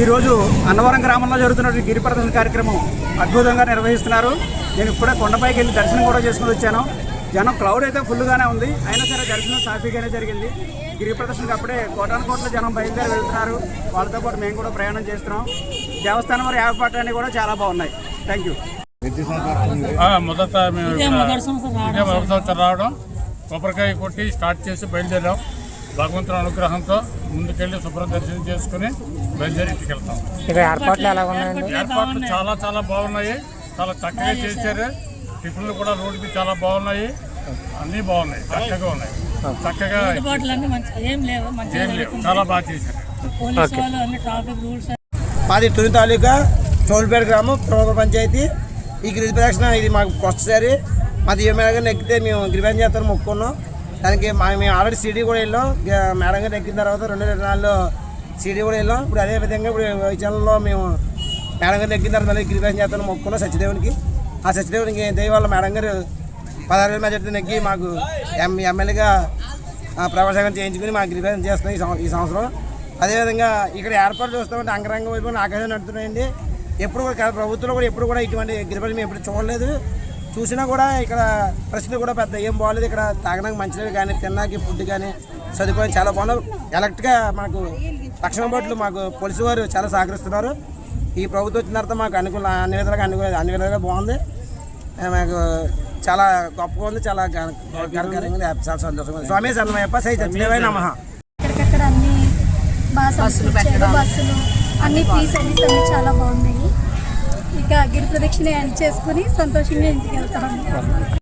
ఈరోజు అన్నవరం గ్రామంలో జరుగుతున్న గిరి ప్రదర్శన కార్యక్రమం అద్భుతంగా నిర్వహిస్తున్నారు. నేను ఇప్పుడే కొండపైకి వెళ్ళి దర్శనం కూడా చేసుకుని వచ్చాను. జనం క్రౌడ్ అయితే ఫుల్గానే ఉంది. అయినా సరే దర్శనం సాఫీగానే జరిగింది. గిరి ప్రదర్శనకి అప్పుడే కోటాను కోట్ల జనం బయలుదేరి వెళ్తున్నారు. వాళ్ళతో పాటు మేము కూడా ప్రయాణం చేస్తున్నాం. దేవస్థానం వారి ఏర్పాట్లన్నీ కూడా చాలా బాగున్నాయి. Thank you. ఆ, మొదట మేము రావడం. కొబ్బరికాయ కొట్టి స్టార్ట్ చేసి బయలుదేరాం. భగవంతుని అనుగ్రహంతో ముందుకెళ్ళి శుభ్ర దర్శనం చేసుకుని బయలుదేరి ఇంటికి వెళ్తాం. ఇక్కడ ఏర్పాట్లు ఎలా ఉన్నాయండి? ఏర్పాట్లు చాలా చాలా బాగున్నాయి. చాలా చక్కగా చేశారు. టిఫిన్లు కూడా రోడ్డుకి చాలా బాగున్నాయి. అన్నీ బాగున్నాయి. చక్కగా ఉన్నాయి. చక్కగా. చాలా బాగా చేశారు. పోలీసు వాళ్ళు అన్ని ట్రాఫిక్ రూల్స్ మాది తుని తాలూకా చోల్పేట గ్రామం ప్రముఖ పంచాయతీ. ఈ గిరి ప్రదక్షిణ ఇది మాకు కొత్తసారి మాది ఏ మేడం గారిని ఎక్కితే మేము గిరిపేన చేస్తాను మొక్కున్నాం దానికి మా మేము ఆల్రెడీ సిడీ కూడా వెళ్ళాం. మేడం గారు ఎక్కిన తర్వాత రెండు వేల నాలుగులో సిడీ కూడా వెళ్ళాం. ఇప్పుడు అదే విధంగా ఇప్పుడు వైద్యంలో మేము మేడం గారు ఎక్కిన తర్వాత మళ్ళీ గిరిపేన చేస్తాను మొక్కున్నాం సత్యదేవునికి. ఆ సత్యదేవునికి దయవల్ల మేడం గారు పదహారు వేల మెజార్టీ నెగ్గి మాకు ఎం ఎమ్మెల్యేగా ప్రవేశం చేయించుకుని మాకు గిరిపేన చేస్తాం ఈ ఈ సంవత్సరం. అదేవిధంగా ఇక్కడ ఏర్పాటు చూస్తామంటే అంగరంగ వైపు ఆకాశం నడుతున్నాయండి ఎప్పుడు కూడా ప్రభుత్వంలో కూడా ఎప్పుడు కూడా ఇటువంటి గిరిపడి మేము ఎప్పుడు చూడలేదు. చూసినా కూడా ఇక్కడ పరిస్థితి కూడా పెద్ద. ఏం బాగలేదు ఇక్కడ. తాగడానికి మంచినీళ్ళు కానీ తిన్నాకి ఫుడ్ కానీ సదుపాయం చాలా బాగున్నాయి ఎలక్ట్గా మాకు తక్షణ బోట్లు మాకు పోలీసు వారు చాలా సహకరిస్తున్నారు. ఈ ప్రభుత్వం వచ్చిన తర్వాత మాకు అనుకూల అన్ని విధాలుగా అనుకూల అన్ని విధాలుగా బాగుంది. మాకు చాలా గొప్పగా ఉంది చాలా చాలా సంతోషంగా ఉంది. స్వామి సన్నమయ్యప్ప సై సత్యదేవాయ నమః. బస్సులు అన్ని సర్వీస్ అన్ని చాలా బాగున్నాయి. ఇంకా గిరి ప్రదక్షిణ చేసుకుని సంతోషంగా ఇంటికి వెళ్తాము